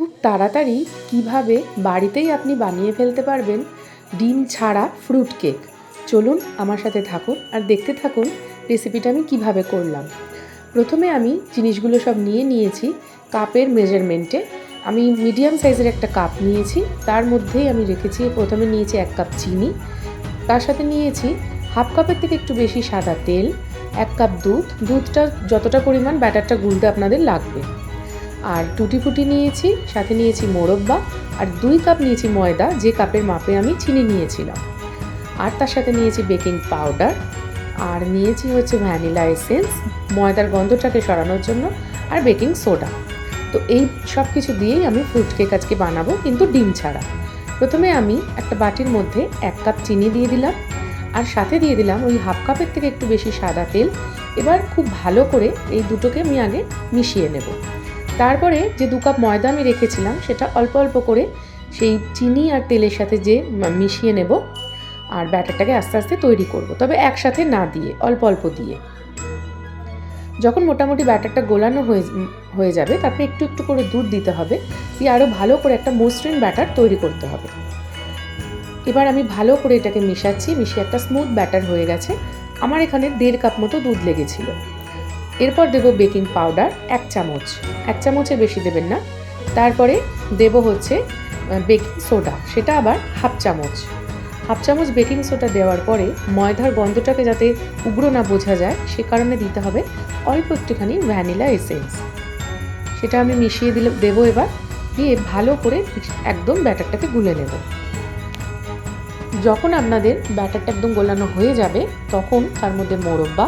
খুব তাড়াতাড়ি কীভাবে বাড়িতেই আপনি বানিয়ে ফেলতে পারবেন ডিম ছাড়া ফ্রুট কেক চলুন আমার সাথে থাকুন আর দেখতে থাকুন রেসিপিটা আমি কীভাবে করলাম। প্রথমে আমি জিনিসগুলো সব নিয়ে নিয়েছি কাপের মেজারমেন্টে আমি মিডিয়াম সাইজের একটা কাপ নিয়েছি, তার মধ্যেই আমি রেখেছি, প্রথমে নিয়েছি এক কাপ চিনি, তার সাথে নিয়েছি হাফ কাপের থেকে একটু বেশি সাদা তেল, এক কাপ দুধ। দুধটা যতটা পরিমাণ ব্যাটারটা গুলতে আপনাদের লাগবে। আর টুটি ফুটি নিয়েছি, সাথে নিয়েছি মোরব্বা আর দুই কাপ নিয়েছি ময়দা, যে কাপের মাপে আমি চিনি নিয়েছিলাম। আর তার সাথে নিয়েছি বেকিং পাউডার আর নিয়েছি হচ্ছে ভ্যানিলা এসেন্স, ময়দার গন্ধটাকে সরানোর জন্য আর বেকিং সোডা। তো এই সব কিছু দিয়েই আমি ফ্রুট কেক আজকে বানাবো, কিন্তু ডিম ছাড়া। প্রথমে আমি একটা বাটির মধ্যে এক কাপ চিনি দিয়ে দিলাম আর সাথে দিয়ে দিলাম ওই হাফ কাপের থেকে একটু বেশি সাদা তেল। এবার খুব ভালো করে এই দুটোকে আমি আগে মিশিয়ে নেব। তারপরে যে দু কাপ ময়দা আমি রেখেছিলাম, সেটা অল্প অল্প করে সেই চিনি আর তেলের সাথে যে মিশিয়ে নেব আর ব্যাটারটাকে আস্তে আস্তে তৈরি করব। তবে একসাথে না দিয়ে, অল্প অল্প দিয়ে। যখন মোটামুটি ব্যাটারটা গোলানো হয়ে হয়ে যাবে, তারপরে একটু একটু করে দুধ দিতে হবে, দিয়ে আরও ভালো করে একটা মসৃণ ব্যাটার তৈরি করতে হবে। এবার আমি ভালো করে এটাকে মিশাচ্ছি, মিশিয়ে একটা স্মুথ ব্যাটার হয়ে গেছে। আমার এখানে দেড় কাপ মতো দুধ লেগেছিল। এরপর দেব বেকিং পাউডার এক চামচ। এক চামচের বেশি দেবেন না। তারপরে দেব হচ্ছে বেকিং সোডা, সেটা আবার হাফ চামচ। হাফ চামচ বেকিং সোডা দেওয়ার পরে ময়দার গন্ধটাকে যাতে উগ্র না বোঝা যায়, সে কারণে দিতে হবে অল্প একটুখানি ভ্যানিলা এসেন্স। সেটা আমি মিশিয়ে দিলে দেবো এবার। দিয়ে ভালো করে একদম ব্যাটারটাকে গুলে নেব। যখন আপনাদের ব্যাটারটা একদম গোলানো হয়ে যাবে, তখন তার মধ্যে মোরব্বা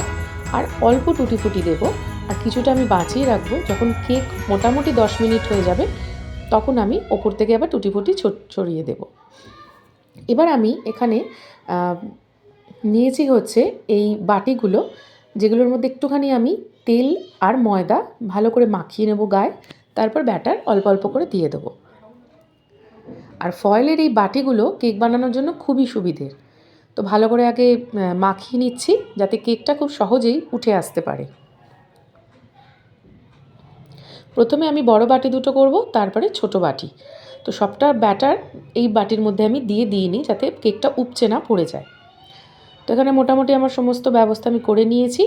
আর অল্প টুটি ফুটি দেবো। আর কিছুটা আমি বাঁচিয়ে রাখব। যখন কেক মোটামুটি দশ মিনিট হয়ে যাবে, তখন আমি ওপর থেকে আবার টুটি ফুটি ছড়িয়ে দেব। এবার আমি এখানে নিয়েছি হচ্ছে এই বাটিগুলো, যেগুলোর মধ্যে একটুখানি আমি তেল আর ময়দা ভালো করে মাখিয়ে নেব গায়ে। তারপর ব্যাটার অল্প অল্প করে দিয়ে দেবো। আর ফয়েলের এই বাটিগুলো কেক বানানোর জন্য খুবই সুবিধের। তো ভালো করে আগে মাখিয়ে নিচ্ছি যাতে কেকটা খুব সহজেই উঠে আসতে পারে। প্রথমে আমি বড় বাটি দুটো করব, তারপরে ছোট বাটি। তো সবটা ব্যাটার এই বাটির মধ্যে আমি দিয়ে দিই নিই যাতে কেকটা উপচে না পড়ে যায়। তো এখানে মোটামুটি আমার সমস্ত ব্যবস্থা আমি করে নিয়েছি।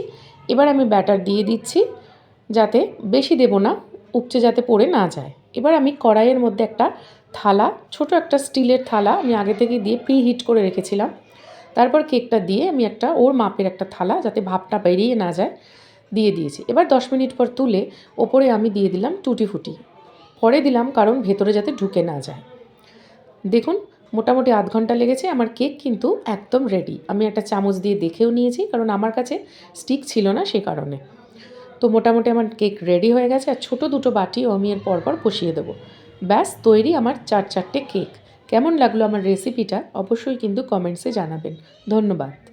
এবার আমি ব্যাটার দিয়ে দিচ্ছি যাতে বেশি দেব না, উপচে যাতে পড়ে না যায়। এবার আমি কড়াইয়ের মধ্যে একটা থালা, ছোট একটা স্টিলের থালা আমি আগে থেকে দিয়ে প্রি হিট করে রেখেছিলাম। তারপর কেকটা দিয়ে আমি একটা ওর মাপের একটা থালা যাতে ভাবটা বেরিয়ে না যায়, দিয়ে দিয়েছি। এবার দশ মিনিট পর তুলে ওপরে আমি দিয়ে দিলাম টুটি ফুটি পরে দিলাম কারণ ভেতরে যাতে ঢুকে না যায়। দেখুন, মোটামুটি আধ ঘণ্টা লেগেছে আমার কেক কিন্তু একদম রেডি আমি একটা চামচ দিয়ে দেখেও নিয়েছি কারণ আমার কাছে স্টিক ছিল না সে কারণে। তো মোটামুটি আমার কেক রেডি হয়ে গেছে আর ছোটো দুটো বাটিও আমি এর পরপর বসিয়ে দেবো। ব্যাস, তৈরি আমার চার চারটে কেক। কেমন লাগল আমার রেসিপিটা অবশ্যই কিন্তু কমেন্টসে জানাবেন। ধন্যবাদ।